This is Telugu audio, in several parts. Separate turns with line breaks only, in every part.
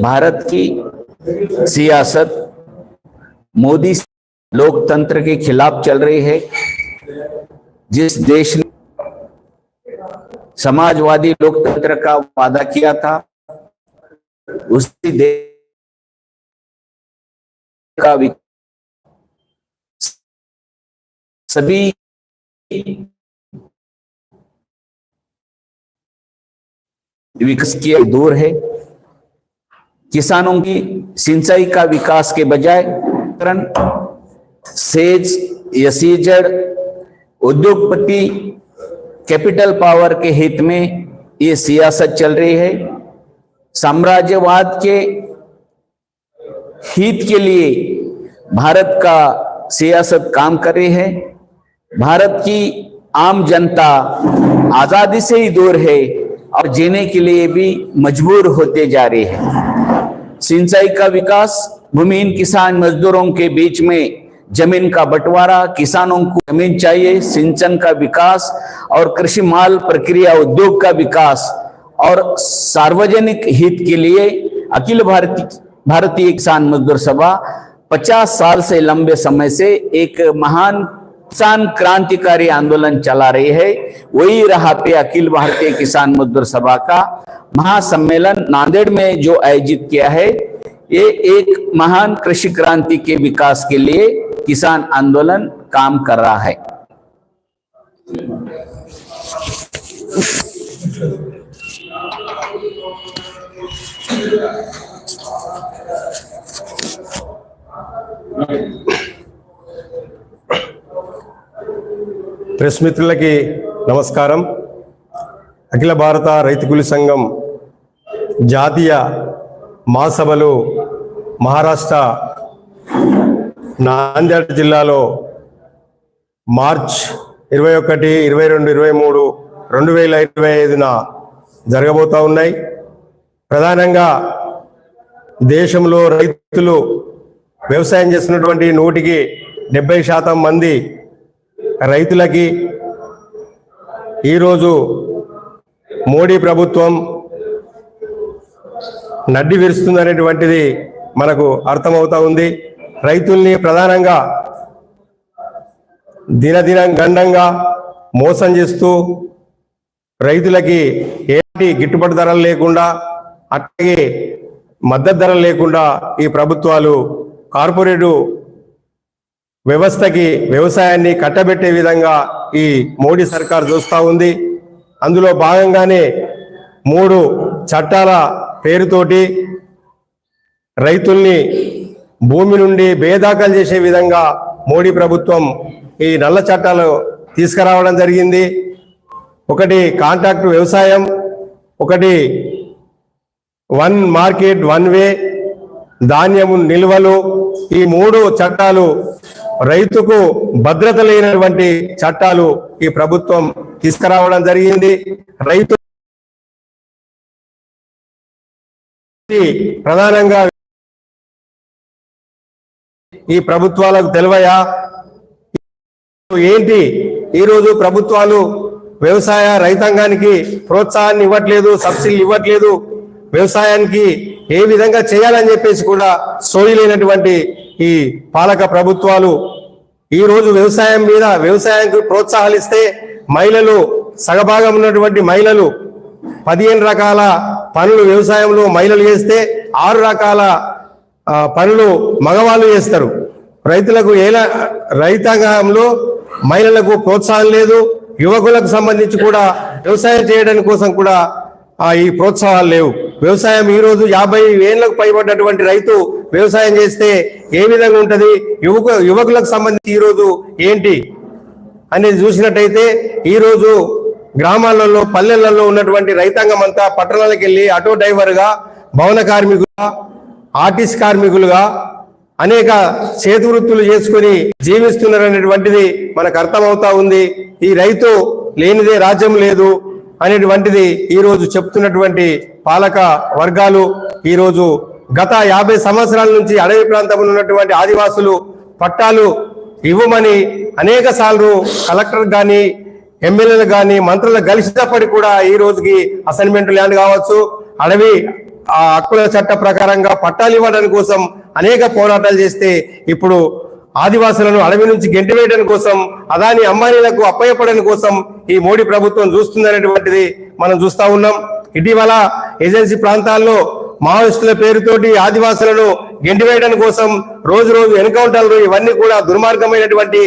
भारत की सियासत, मोदी लोकतंत्र के खिलाफ चल रही है। जिस देश ने समाजवादी लोकतंत्र का वादा किया था, उसी देश का सभी विकास किए दूर है। किसानों की सिंचाई का विकास के बजाय सेज, यसीजड़, उद्योगपति, कैपिटल पावर के हित में ये सियासत चल रही है। साम्राज्यवाद के हित के लिए भारत का सियासत काम कर रही है। भारत की आम जनता आज़ादी से ही दूर है और जीने के लिए भी मजबूर होते जा रही है। सिंचाई का विकास, भूमिहीन किसान मजदूरों के बीच में ज़मीन का बंटवारा, किसानों को ज़मीन चाहिए, सिंचन का विकास और कृषि माल प्रक्रिया, उद्योग का विकास और सार्वजनिक हित के लिए अखिल भारतीय भारतीय किसान मजदूर सभा 50 साल से लंबे समय से एक महान किसान क्रांतिकारी आंदोलन चला रही है। वही रहा पे अखिल भारतीय किसान मजदूर सभा का महासम्मेलन नांदेड़ में जो आयोजित किया है। ये एक महान कृषि क्रांति के विकास के लिए किसान आंदोलन काम कर रहा है।
ప్రెస్ మిత్రులకి నమస్కారం. అఖిల భారత రైతు కూలి సంఘం జాతీయ మహాసభలు మహారాష్ట్ర నాందేడ్ జిల్లాలో మార్చ్ ఇరవై ఒకటి ఇరవై రెండు ఇరవై మూడు రెండు వేల ఇరవై ఐదున జరగబోతూ ఉన్నాయి. ప్రధానంగా దేశంలో రైతులు వ్యవసాయం చేస్తున్నటువంటి నూటికి డెబ్బై శాతం మంది రైతులకి ఈరోజు మోడీ ప్రభుత్వం నడ్డి విరుస్తుందనేటువంటిది మనకు అర్థమవుతా ఉంది. రైతుల్ని ప్రధానంగా దినదినం గండంగా మోసం చేస్తూ రైతులకి ఎలాంటి గిట్టుబాటు ధరలు లేకుండా అట్లాగే మద్దతు ధరలు లేకుండా ఈ ప్రభుత్వాలు కార్పొరేటు వ్యవస్థకి వ్యవసాయాన్ని కట్టబెట్టే విధంగా ఈ మోడీ సర్కార్ చూస్తూ ఉంది. అందులో భాగంగానే మూడు చట్టాల పేరుతోటి రైతుల్ని భూమి నుండి బేదాఖలు చేసే విధంగా మోడీ ప్రభుత్వం ఈ నల్ల చట్టాలు తీసుకురావడం జరిగింది. ఒకటి కాంట్రాక్ట్ వ్యవసాయం ఒకటి వన్ మార్కెట్ వన్ వే ధాన్యము నిల్వలు ఈ మూడు చట్టాలు రైతుకు భద్రత లేనటువంటి చట్టాలు ఈ ప్రభుత్వం తీసుకురావడం జరిగింది. రైతు ప్రధానంగా ఈ ప్రభుత్వాలకు తెలివయా? ఏంటి? ఈరోజు ప్రభుత్వాలు వ్యవసాయ రైతాంగానికి ప్రోత్సాహాన్ని ఇవ్వట్లేదు సబ్సిడీలు ఇవ్వట్లేదు. వ్యవసాయానికి ఏ విధంగా చేయాలని చెప్పేసి కూడా సోయి లేనటువంటి ఈ పాలక ప్రభుత్వాలు ఈ రోజు వ్యవసాయం మీద వ్యవసాయానికి ప్రోత్సాహాలు ఇస్తే మహిళలు సగభాగం ఉన్నటువంటి మహిళలు పదిహేను రకాల పనులు వ్యవసాయంలో మహిళలు చేస్తే ఆరు రకాల పనులు మగవాళ్ళు చేస్తారు. రైతులకు ఎలా రైతాంగంలో మహిళలకు ప్రోత్సాహం లేదు. యువకులకు సంబంధించి కూడా వ్యవసాయం చేయడానికి కోసం కూడా ఈ ప్రోత్సాహాలు లేవు. వ్యవసాయం ఈ రోజు యాభై ఏళ్ళకు పైబడ్డటువంటి రైతు వ్యవసాయం చేస్తే ఏ విధంగా ఉంటుంది? యువకు యువకులకు సంబంధించి ఈరోజు ఏంటి అనేది చూసినట్టయితే ఈరోజు గ్రామాలలో పల్లెలలో ఉన్నటువంటి రైతాంగం అంతా పట్టణాలకు వెళ్ళి ఆటో డ్రైవర్గా భవన కార్మికులుగా ఆర్టిస్ట్ కార్మికులుగా అనేక చేతి వృత్తులు చేసుకుని జీవిస్తున్నారనేటువంటిది మనకు అర్థమవుతా ఉంది. ఈ రైతు లేనిదే రాజ్యం లేదు అనేటువంటిది ఈరోజు చెప్తున్నటువంటి పాలక వర్గాలు ఈరోజు గత యాభై సంవత్సరాల నుంచి అడవి ప్రాంతంలో ఉన్నటువంటి ఆదివాసులు పట్టాలు ఇవ్వమని అనేక సార్లు కలెక్టర్ కానీ ఎమ్మెల్యేలు కానీ మంత్రులు కలిసినప్పటికీ కూడా ఈ రోజుకి అసైన్మెంట్ ల్యాండ్ కావచ్చు అడవి ఆ హక్కుల చట్ట ప్రకారంగా పట్టాలు ఇవ్వడం కోసం అనేక పోరాటాలు చేస్తే ఇప్పుడు ఆదివాసులను అడవి నుంచి గెంటివేయడం కోసం అదాని అంబానీలకు అప్పయపడడం కోసం ఈ మోడీ ప్రభుత్వం చూస్తుందనేటువంటిది మనం చూస్తా ఉన్నాం. ఇటీవల ఏజెన్సీ ప్రాంతాల్లో మావోయిస్టుల పేరుతోటి ఆదివాసులను గెంటివేయడం కోసం రోజు రోజు ఎన్కౌంటర్లు ఇవన్నీ కూడా దుర్మార్గమైనటువంటి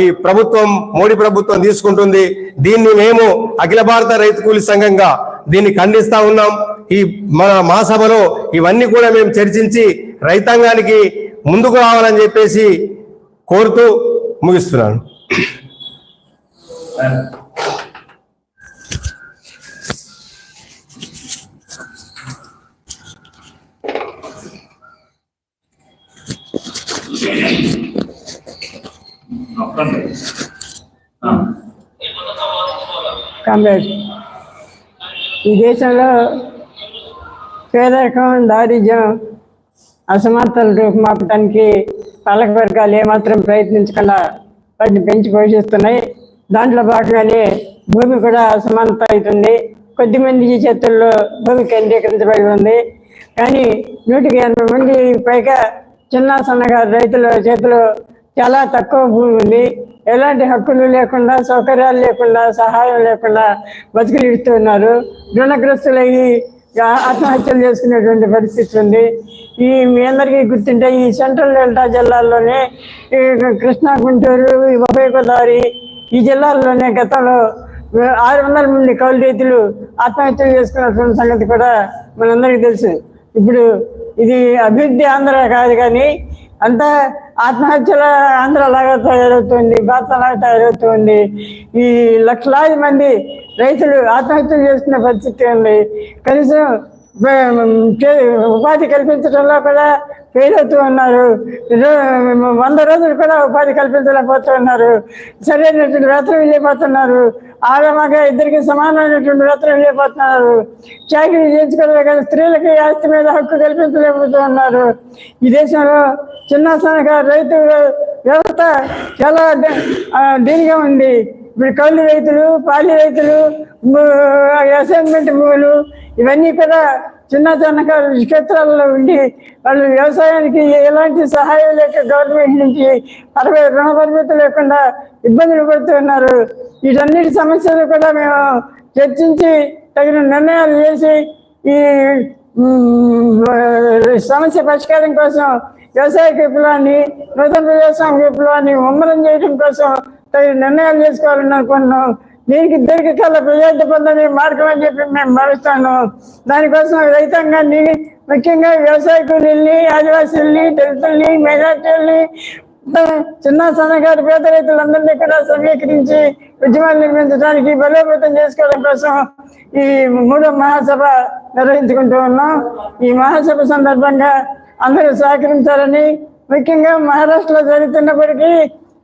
ఈ ప్రభుత్వం మోడీ ప్రభుత్వం తీసుకుంటుంది. దీన్ని మేము అఖిల భారత రైతు కూలి సంఘంగా దీన్ని ఖండిస్తా ఉన్నాం. ఈ మన మహాసభలో ఇవన్నీ కూడా మేము చర్చించి రైతాంగానికి ముందుకు రావాలని చెప్పేసి కోరుతూ ముగిస్తున్నాను. Ah.
కామ్రేడ్. ఈ దేశంలో పేదరికం దారిద్ర్యం అసమానతలు రూపుమాపడానికి పాలక వర్గాలు ఏమాత్రం ప్రయత్నించకుండా వాటిని పెంచి పోషిస్తున్నాయి. దాంట్లో భాగంగానే భూమి కూడా అసమానత అవుతుంది. కొద్దిమంది చేతుల్లో భూమి కేంద్రీకరించబడి ఉంది. కానీ నూటికి ఎనభై మంది పైగా చిన్న సన్నగారు రైతుల చేతిలో చాలా తక్కువ భూమి ఉంది ఎలాంటి హక్కులు లేకుండా సౌకర్యాలు లేకుండా సహాయం లేకుండా బతుకులు ఉన్నారు. రుణగ్రస్తులయ్యి ఆత్మహత్యలు చేసుకునేటువంటి పరిస్థితి ఉంది. ఈ మీ అందరికీ గుర్తుంటే ఈ సెంట్రల్ డెల్టా జిల్లాల్లోనే కృష్ణా గుంటూరు ఈ ఉభయ గోదావరి ఈ జిల్లాల్లోనే గతంలో ఆరు వందల మంది కౌలు రైతులు ఆత్మహత్యలు చేసుకున్నటువంటి సంగతి కూడా మనందరికీ తెలుసు. ఇప్పుడు ఇది అభివృద్ధి ఆంధ్ర కాదు కానీ అంతా ఆత్మహత్యల ఆంధ్రలాగా తయారవుతుంది భారత లాగా తయారవుతుంది. ఈ లక్షలాది మంది రైతులు ఆత్మహత్యలు చేస్తున్న పరిస్థితి ఉంది. కనీసం ఉపాధి కల్పించడంలో కూడా ఫెయిల్ అవుతూ ఉన్నారు. వంద రోజులు కూడా ఉపాధి కల్పించలేకపోతున్నారు సరైన సరైనటువంటి వేతనం వెళ్ళిపోతున్నారు ఆడమగ ఇద్దరికి సమానమైనటువంటి వేతనం లేకపోతున్నారు. చాకరీ చేయించుకోలేదు కానీ స్త్రీలకి ఆస్తి మీద హక్కు కల్పించలేకపోతున్నారు. ఈ దేశంలో చిన్న సన్నకారు రైతు వ్యవస్థ చాలా ద- దీనిగా ఉంది? ఇప్పుడు కౌలు రైతులు పాలి రైతులు అసైన్మెంట్ భూములు ఇవన్నీ కూడా చిన్న క్షేత్రాల్లో ఉండి వాళ్ళు వ్యవసాయానికి ఎలాంటి సహాయం లేక గవర్నమెంట్ నుంచి అరవై రుణ పరిమితి లేకుండా ఇబ్బందులు పడుతున్నారు వీటన్నిటి సమస్యలు కూడా మేము చర్చించి తగిన నిర్ణయాలు చేసి ఈ సమస్య పరిష్కారం కోసం వ్యవసాయ విప్లవాన్ని నూతన వ్యవసాయ విప్లవాన్ని ముమ్మరం చేయడం కోసం తగిన నిర్ణయాలు చేసుకోవాలని అనుకుంటున్నాం. దీనికి దీర్ఘకాల ప్రయోజన పొందని మార్గం అని చెప్పి మేము భావిస్తాను దానికోసం రైతాంగాన్ని ముఖ్యంగా వ్యవసాయ కూలీల్ని ఆదివాసీల్ని దళితుల్ని మెజార్టీల్ని చిన్న సన్నగారు పేద రైతులందరినీ కూడా సమీకరించి ఉద్యమాలు నిర్మించడానికి బలోపేతం చేసుకోవడం కోసం ఈ మూడో మహాసభ నిర్వహించుకుంటూ ఉన్నాం. ఈ మహాసభ సందర్భంగా అందరూ సహకరించాలని ముఖ్యంగా మహారాష్ట్రలో జరుగుతున్నప్పటికీ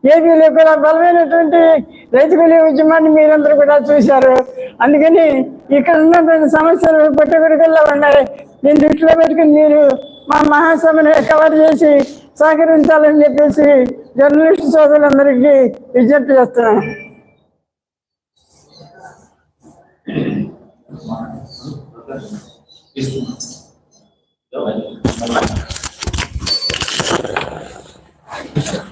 ఏపీలో కూడా బలమైనటువంటి రైతు కూలీ ఉద్యమాన్ని మీరందరూ కూడా చూశారు అందుకని ఇక్కడ ఉన్నటువంటి సమస్యలు పుట్టగొడుగుల్లో ఉన్నాయి నేను దృష్టిలో పెట్టుకుని మీరు మా మహాసభను కవర్ చేసి సహకరించాలని చెప్పేసి జర్నలిస్ట్ సోదరులందరికీ విజ్ఞప్తి చేస్తున్నాను
Thank you.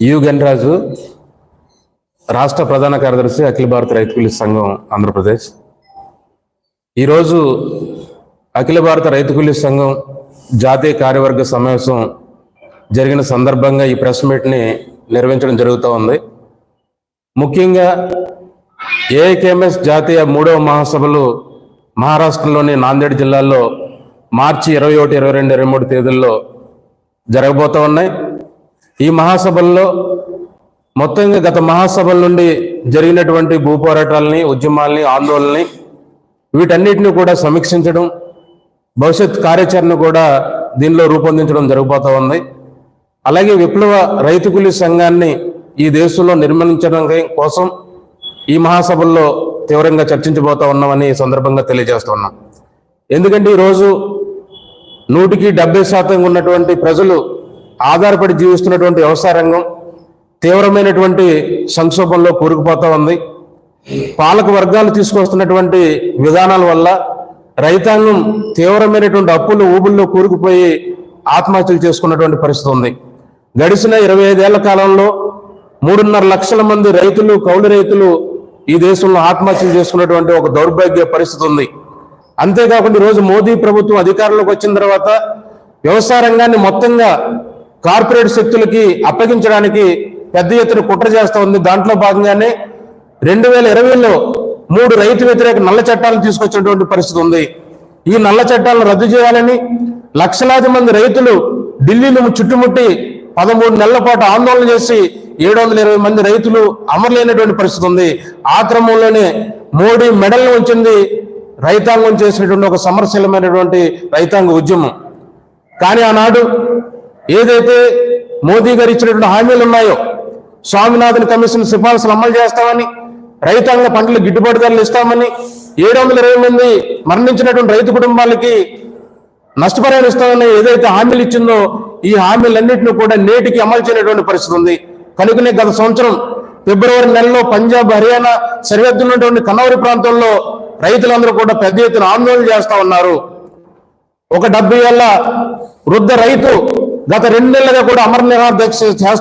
యు గణరాజు రాష్ట్ర ప్రధాన కార్యదర్శి అఖిల భారత రైతు కూలీ సంఘం ఆంధ్రప్రదేశ్. ఈరోజు అఖిల భారత రైతు కూలీ సంఘం జాతీయ కార్యవర్గ సమావేశం జరిగిన సందర్భంగా ఈ ప్రెస్ మీట్ని నిర్వహించడం జరుగుతూ ఉంది. ముఖ్యంగా ఏఐకేఎంఎస్ జాతీయ మూడవ మహాసభలు మహారాష్ట్రలోని నాందేడ్ జిల్లాలో మార్చి ఇరవై ఒకటి ఇరవై రెండు ఇరవై మూడు తేదీల్లో జరగబోతూ ఉన్నాయి. ఈ మహాసభల్లో మొత్తంగా గత మహాసభల నుండి జరిగినటువంటి భూ పోరాటాలని ఉద్యమాలని ఆందోళనని వీటన్నిటిని కూడా సమీక్షించడం భవిష్యత్ కార్యాచరణ కూడా దీనిలో రూపొందించడం జరిగిపోతూ ఉంది. అలాగే విప్లవ రైతు కూలీ సంఘాన్ని ఈ దేశంలో నిర్మించడం కోసం ఈ మహాసభల్లో తీవ్రంగా చర్చించబోతా ఉన్నామని ఈ సందర్భంగా తెలియజేస్తున్నాం. ఎందుకంటే ఈరోజు నూటికి డెబ్బై శాతం ఉన్నటువంటి ప్రజలు ఆధారపడి జీవిస్తున్నటువంటి వ్యవసాయ రంగం తీవ్రమైనటువంటి సంక్షోభంలో కూరుకుపోతా ఉంది. పాలక వర్గాలు తీసుకొస్తున్నటువంటి విధానాల వల్ల రైతాంగం తీవ్రమైనటువంటి అప్పులు ఊబుల్లో కూరుకుపోయి ఆత్మహత్యలు చేసుకున్నటువంటి పరిస్థితి ఉంది. గడిచిన ఇరవై ఐదేళ్ళ కాలంలో మూడున్నర లక్షల మంది రైతులు కౌలు రైతులు ఈ దేశంలో ఆత్మహత్యలు చేసుకున్నటువంటి ఒక దౌర్భాగ్య పరిస్థితి ఉంది. అంతేకాకుండా ఈరోజు మోదీ ప్రభుత్వం అధికారంలోకి వచ్చిన తర్వాత వ్యవసాయ రంగాన్ని మొత్తంగా కార్పొరేట్ శక్తులకి అప్పగించడానికి పెద్ద ఎత్తున కుట్ర చేస్తూ ఉంది. దాంట్లో భాగంగానే రెండు వేల ఇరవైలో మూడు రైతు వ్యతిరేక నల్ల చట్టాలను తీసుకొచ్చినటువంటి పరిస్థితి ఉంది. ఈ నల్ల చట్టాలను రద్దు చేయాలని లక్షలాది మంది రైతులు ఢిల్లీలో చుట్టుముట్టి పదమూడు నెలల పాటు ఆందోళన చేసి ఏడు వందల ఇరవై మంది రైతులు అమరులైనటువంటి పరిస్థితి ఉంది. ఆ క్రమంలోనే మోడీ మెడల్ని ఉంచింది రైతాంగం చేసినటువంటి ఒక సమరశీలమైనటువంటి రైతాంగ ఉద్యమం. కానీ ఆనాడు ఏదైతే మోదీ గారు ఇచ్చినటువంటి హామీలు ఉన్నాయో స్వామినాథన్ కమిషన్ సిఫార్సులు అమలు చేస్తామని రైతాంగ పంటలు గిట్టుబాటు ధరలు ఇస్తామని ఏడు వందల ఇరవై మంది మరణించినటువంటి రైతు కుటుంబాలకి నష్టపరిహారం ఇస్తామని ఏదైతే హామీలు ఇచ్చిందో ఈ హామీలన్నింటినీ కూడా నేటికి అమలు చేయనటువంటి పరిస్థితి ఉంది. కనుకనే గత సంవత్సరం ఫిబ్రవరి నెలలో పంజాబ్ హర్యానా సరిహద్దు ఉన్నటువంటి కన్నవరి ప్రాంతంలో రైతులందరూ కూడా పెద్ద ఎత్తున ఆందోళన చేస్తా ఉన్నారు. ఒక డెబ్బై ఏళ్ళ వృద్ధ రైతు గత రెండు నెలలుగా కూడా అమర నిరాహార చేస్తా